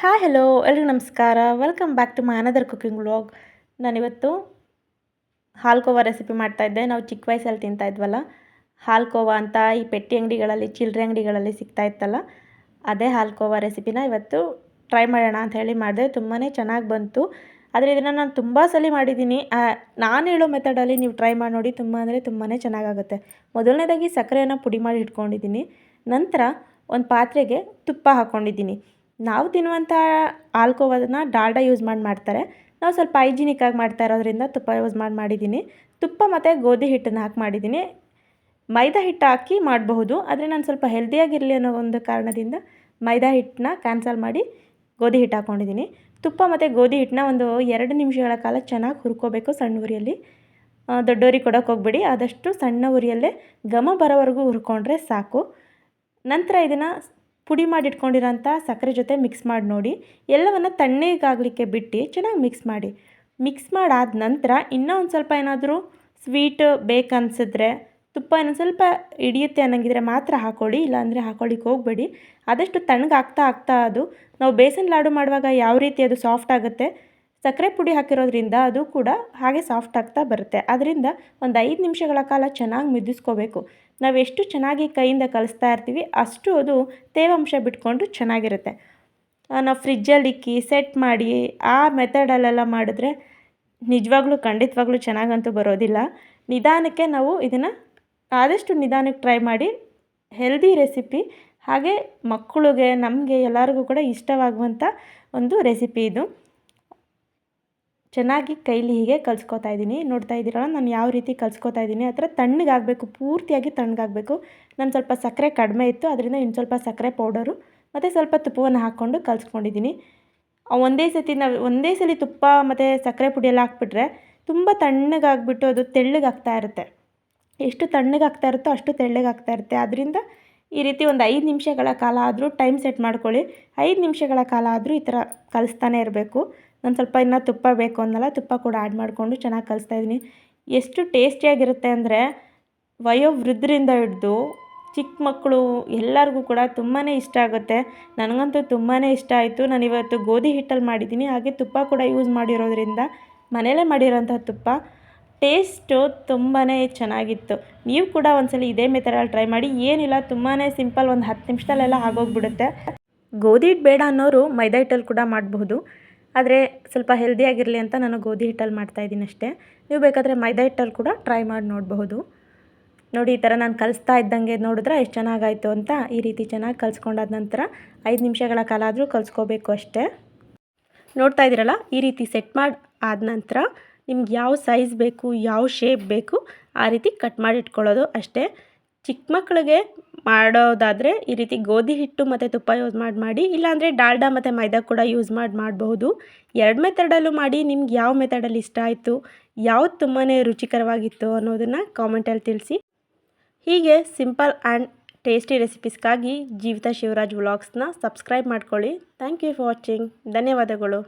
Hi hello ಎಲ್ರಿಗೂ ನಮಸ್ಕಾರ. Welcome back to my another cooking vlog ನಾನಿವತ್ತು ಹಾಲ್ಕೋವಾ ರೆಸಿಪಿ ಮಾಡ್ತಾಯಿದ್ದೆ ನಾವು ಚಿಕ್ಕ ವಯಸ್ಸಲ್ಲಿ ತಿಂತಾ ಇದ್ವಲ್ಲ. ಹಾಲ್ಕೋವಾ ಅಂತ ಈ ಪೆಟ್ಟಿ ಅಂಗಡಿಗಳಲ್ಲಿ ಚಿಲ್ಲರೆ ಅಂಗಡಿಗಳಲ್ಲಿ ಸಿಗ್ತಾ ಇತ್ತಲ್ಲ. ಅದೇ ಹಾಲ್ಕೋವಾ ರೆಸಿಪಿನ ಇವತ್ತು ಟ್ರೈ ಮಾಡೋಣ ಅಂತ ಹೇಳಿ ಮಾಡಿದೆ. ತುಂಬಾ ಚೆನ್ನಾಗಿ ಬಂತು. ಆದರೆ ಇದನ್ನು ನಾನು ತುಂಬ ಸಲ ಮಾಡಿದ್ದೀನಿ. ನಾನು ಹೇಳೋ ಮೆಥಡಲ್ಲಿ ನೀವು ಟ್ರೈ ಮಾಡಿ ನೋಡಿ. ತುಂಬ ಅಂದರೆ ತುಂಬಾ ಚೆನ್ನಾಗಾಗುತ್ತೆ. ಮೊದಲನೇದಾಗಿ ಸಕ್ಕರೆಯನ್ನು ಪುಡಿ ಮಾಡಿ ಇಟ್ಕೊಂಡಿದ್ದೀನಿ. ನಂತರ ಒಂದು ಪಾತ್ರೆಗೆ ತುಪ್ಪ ಹಾಕ್ಕೊಂಡಿದ್ದೀನಿ ನಾವು ತಿನ್ನುವಂಥ ಆಲ್ಕೋವನ್ನ ಡಾಲ್ಡಾ ಯೂಸ್ ಮಾಡಿ ಮಾಡ್ತಾರೆ. ನಾವು ಸ್ವಲ್ಪ ಹೈಜಿನಿಕ್ಕಾಗಿ ಮಾಡ್ತಾ ಇರೋದ್ರಿಂದ ತುಪ್ಪ ಯೂಸ್ ಮಾಡಿ ಮಾಡಿದ್ದೀನಿ. ತುಪ್ಪ ಮತ್ತು ಗೋಧಿ ಹಿಟ್ಟನ್ನು ಹಾಕಿ ಮಾಡಿದ್ದೀನಿ. ಮೈದಾ ಹಿಟ್ಟು ಹಾಕಿ ಮಾಡಬಹುದು, ಆದರೆ ನಾನು ಸ್ವಲ್ಪ ಹೆಲ್ದಿಯಾಗಿರಲಿ ಅನ್ನೋ ಒಂದು ಕಾರಣದಿಂದ ಮೈದಾ ಹಿಟ್ಟನ್ನ ಕ್ಯಾನ್ಸಲ್ ಮಾಡಿ ಗೋಧಿ ಹಿಟ್ಟು ಹಾಕ್ಕೊಂಡಿದ್ದೀನಿ ತುಪ್ಪ ಮತ್ತು ಗೋಧಿ ಹಿಟ್ಟನ್ನ ಒಂದು ಎರಡು ನಿಮಿಷಗಳ ಕಾಲ ಚೆನ್ನಾಗಿ ಹುರ್ಕೋಬೇಕು ಸಣ್ಣ ಉರಿಯಲ್ಲಿ. ದೊಡ್ಡೋರಿಗೆ ಕೊಡೋಕೆ ಹೋಗ್ಬೇಡಿ. ಆದಷ್ಟು ಸಣ್ಣ ಉರಿಯಲ್ಲೇ ಘಮ ಬರೋವರೆಗೂ ಹುರ್ಕೊಂಡ್ರೆ ಸಾಕು. ನಂತರ ಇದನ್ನು ಪುಡಿ ಮಾಡಿ ಇಟ್ಕೊಂಡಿರೋಂಥ ಸಕ್ಕರೆ ಜೊತೆ ಮಿಕ್ಸ್ ಮಾಡಿ ನೋಡಿ, ಎಲ್ಲವನ್ನು ತಣ್ಣಗಾಗಲಿಕ್ಕೆ ಬಿಟ್ಟು ಚೆನ್ನಾಗಿ ಮಿಕ್ಸ್ ಮಾಡಿ. ಮಿಕ್ಸ್ ಮಾಡಾದ ನಂತರ ಇನ್ನೂ ಒಂದು ಸ್ವಲ್ಪ ಏನಾದರೂ ಸ್ವೀಟ್ ಬೇಕನ್ಸಿದ್ರೆ ತುಪ್ಪ ಇನ್ನೊಂದು ಸ್ವಲ್ಪ ಹಿಡಿಯುತ್ತೆ ಅನ್ನಂಗಿದ್ರೆ ಮಾತ್ರ ಹಾಕ್ಕೊಳ್ಳಿ ಇಲ್ಲಾಂದರೆ ಹಾಕೊಳ್ಳಿಕ್ಕೆ ಹೋಗಬೇಡಿ. ಆದಷ್ಟು ತಣ್ಣಗಾಗ್ತಾ ಆಗ್ತಾ ಅದು. ನಾವು ಬೇಸನ್ ಲಾಡು ಮಾಡುವಾಗ ಯಾವ ರೀತಿ ಅದು ಸಾಫ್ಟ್ ಆಗುತ್ತೆ ಸಕ್ಕರೆ ಪುಡಿ ಹಾಕಿರೋದ್ರಿಂದ ಅದು ಕೂಡ ಹಾಗೆ ಸಾಫ್ಟ್ ಆಗ್ತಾ ಬರುತ್ತೆ. ಅದರಿಂದ ಒಂದು ಐದು ನಿಮಿಷಗಳ ಕಾಲ ಚೆನ್ನಾಗಿ ಮಿದಿಸ್ಕೋಬೇಕು. ನಾವು ಎಷ್ಟು ಚೆನ್ನಾಗಿ ಕೈಯಿಂದ ಕಲಿಸ್ತಾ ಇರ್ತೀವಿ ಅಷ್ಟು ಅದು ತೇವಾಂಶ ಬಿಟ್ಕೊಂಡು ಚೆನ್ನಾಗಿರುತ್ತೆ. ನಾವು ಫ್ರಿಜ್ಜಲ್ಲಿ ಇಕ್ಕಿ ಸೆಟ್ ಮಾಡಿ, ಆ ಮೆಥಡಲ್ಲೆಲ್ಲ ಮಾಡಿದ್ರೆ ನಿಜವಾಗ್ಲೂ, ಖಂಡಿತವಾಗ್ಲೂ ಚೆನ್ನಾಗಂತೂ ಬರೋದಿಲ್ಲ. ನಿಧಾನಕ್ಕೆ ನಾವು ಇದನ್ನು ಆದಷ್ಟು ನಿಧಾನಕ್ಕೆ ಟ್ರೈ ಮಾಡಿ ಹೆಲ್ದಿ ರೆಸಿಪಿ ಹಾಗೆ ಮಕ್ಕಳಿಗೆ, ನಮಗೆ ಎಲ್ಲರಿಗೂ ಕೂಡ ಇಷ್ಟವಾಗುವಂಥ ಒಂದು ರೆಸಿಪಿ ಇದು. ಚೆನ್ನಾಗಿ ಕೈಲಿ ಹೀಗೆ ಕಲ್ಸ್ಕೊತಾ ಇದ್ದೀನಿ. ನೋಡ್ತಾ ಇದ್ದೀರಲ್ಲ, ನಾನು ಯಾವ ರೀತಿ ಕಲ್ಸ್ಕೊತಾ ಇದ್ದೀನಿ. ಆ ಥರ ತಣ್ಣಗಾಗಬೇಕು, ಪೂರ್ತಿಯಾಗಿ ತಣ್ಣಗಾಗಬೇಕು. ನಾನು ಸ್ವಲ್ಪ ಸಕ್ಕರೆ ಕಡಿಮೆ ಇತ್ತು, ಅದರಿಂದ ಇನ್ನು ಸ್ವಲ್ಪ ಸಕ್ಕರೆ ಪೌಡರು ಮತ್ತು ಸ್ವಲ್ಪ ತುಪ್ಪವನ್ನು ಹಾಕ್ಕೊಂಡು ಕಲಿಸ್ಕೊಂಡಿದ್ದೀನಿ. ಒಂದೇ ಸತಿ ನಾವು, ಒಂದೇ ಸಲ ತುಪ್ಪ ಮತ್ತು ಸಕ್ಕರೆ ಪುಡಿ ಎಲ್ಲ ಹಾಕ್ಬಿಟ್ರೆ ತುಂಬ ತಣ್ಣಗಾಗ್ಬಿಟ್ಟು ಅದು ತೆಳ್ಳಗಾಗ್ತಾ ಇರುತ್ತೆ. ಎಷ್ಟು ತಣ್ಣಗಾಗ್ತಾ ಇರುತ್ತೋ ಅಷ್ಟು ತೆಳ್ಳಗಾಗ್ತಾ ಇರುತ್ತೆ. ಅದರಿಂದ ಈ ರೀತಿ ಒಂದು ಐದು ನಿಮಿಷಗಳ ಕಾಲ ಆದರೂ ಟೈಮ್ ಸೆಟ್ ಮಾಡ್ಕೊಳ್ಳಿ. ಐದು ನಿಮಿಷಗಳ ಕಾಲ ಆದರೂ ಈ ಥರ ಕಲಿಸ್ತಾನೆ ಇರಬೇಕು. ನಾನು ಸ್ವಲ್ಪ ಇನ್ನೂ ತುಪ್ಪ ಬೇಕು ಅಂದಲ್ಲ, ತುಪ್ಪ ಕೂಡ ಆ್ಯಡ್ ಮಾಡಿಕೊಂಡು ಚೆನ್ನಾಗಿ ಕಲಿಸ್ತಾ ಇದ್ದೀನಿ. ಎಷ್ಟು ಟೇಸ್ಟಿಯಾಗಿರುತ್ತೆ ಅಂದರೆ ವಯೋವೃದ್ಧರಿಂದ ಹಿಡ್ದು ಚಿಕ್ಕ ಮಕ್ಕಳು ಎಲ್ಲರಿಗೂ ಕೂಡ ತುಂಬಾ ಇಷ್ಟ ಆಗುತ್ತೆ. ನನಗಂತೂ ತುಂಬಾ ಇಷ್ಟ ಆಯಿತು. ನಾನು ಇವತ್ತು ಗೋಧಿ ಹಿಟ್ಟಲ್ಲಿ ಮಾಡಿದ್ದೀನಿ. ಹಾಗೆ ತುಪ್ಪ ಕೂಡ ಯೂಸ್ ಮಾಡಿರೋದ್ರಿಂದ ಮನೆಯಲ್ಲೇ ಮಾಡಿರೋಂಥ ತುಪ್ಪ ಟೇಸ್ಟು ತುಂಬಾ ಚೆನ್ನಾಗಿತ್ತು. ನೀವು ಕೂಡ ಒಂದ್ಸಲ ಇದೇ ಮೆಥಡಲ್ಲಿ ಟ್ರೈ ಮಾಡಿ. ಏನಿಲ್ಲ ತುಂಬಾ ಸಿಂಪಲ್ ಒಂದು ಹತ್ತು ನಿಮಿಷದಲ್ಲೆಲ್ಲ ಆಗೋಗ್ಬಿಡುತ್ತೆ. ಗೋಧಿ ಹಿಟ್ಟು ಬೇಡ ಅನ್ನೋರು ಮೈದಾ ಹಿಟ್ಟಲ್ಲಿ ಕೂಡ ಮಾಡಬಹುದು. ಆದರೆ ಸ್ವಲ್ಪ ಹೆಲ್ದಿಯಾಗಿರಲಿ ಅಂತ ನಾನು ಗೋಧಿ ಹಿಟ್ಟಲ್ಲಿ ಮಾಡ್ತಾ ಇದ್ದೀನಿ ಅಷ್ಟೇ. ನೀವು ಬೇಕಾದರೆ ಮೈದಾ ಹಿಟ್ಟಲ್ಲಿ ಕೂಡ ಟ್ರೈ ಮಾಡಿ ನೋಡಬಹುದು. ನೋಡಿ, ಈ ಥರ ನಾನು ಕಲಿಸ್ತಾ ಇದ್ದಂಗೆ ನೋಡಿದ್ರೆ ಎಷ್ಟು ಚೆನ್ನಾಗಾಯಿತು ಅಂತ ಈ ರೀತಿ ಚೆನ್ನಾಗಿ ಕಲಿಸ್ಕೊಂಡಾದ ನಂತರ ಐದು ನಿಮಿಷಗಳ ಕಾಲ ಆದರೂ ಕಲಿಸ್ಕೋಬೇಕು ಅಷ್ಟೇ. ನೋಡ್ತಾ ಇದ್ದೀರಲ್ಲ, ಈ ರೀತಿ ಸೆಟ್ ಮಾಡಿ ಆದ ನಂತರ ನಿಮ್ಗೆ ಯಾವ ಸೈಜ್ ಬೇಕು, ಯಾವ ಶೇಪ್ ಬೇಕು ಆ ರೀತಿ ಕಟ್ ಮಾಡಿ ಇಟ್ಕೊಳ್ಳೋದು ಅಷ್ಟೇ. ಚಿಕ್ಕ ಮಕ್ಕಳಿಗೆ ಮಾಡೋದಾದರೆ ಈ ರೀತಿ ಗೋಧಿ ಹಿಟ್ಟು ಮತ್ತು ತುಪ್ಪ ಯೂಸ್ ಮಾಡಿ ಮಾಡಿ, ಇಲ್ಲಾಂದರೆ ಡಾಲ್ಡಾ ಮತ್ತು ಮೈದಾ ಕೂಡ ಯೂಸ್ ಮಾಡಿ ಮಾಡಬಹುದು. ಎರಡು ಮೆಥಡಲ್ಲೂ ಮಾಡಿ ನಿಮ್ಗೆ ಯಾವ ಮೆಥಡಲ್ಲಿ ಇಷ್ಟ ಆಯಿತು, ಯಾವ್ದು ತುಂಬಾ ರುಚಿಕರವಾಗಿತ್ತು ಅನ್ನೋದನ್ನು ಕಾಮೆಂಟಲ್ಲಿ ತಿಳಿಸಿ. ಹೀಗೆ ಸಿಂಪಲ್ ಆ್ಯಂಡ್ ಟೇಸ್ಟಿ ರೆಸಿಪೀಸ್ಗಾಗಿ ಜೀವಿತ ಶಿವರಾಜ್ ವ್ಲಾಗ್ಸ್ನ ಸಬ್ಸ್ಕ್ರೈಬ್ ಮಾಡ್ಕೊಳ್ಳಿ. ಥ್ಯಾಂಕ್ ಯು ಫಾರ್ ವಾಚಿಂಗ್ ಧನ್ಯವಾದಗಳು.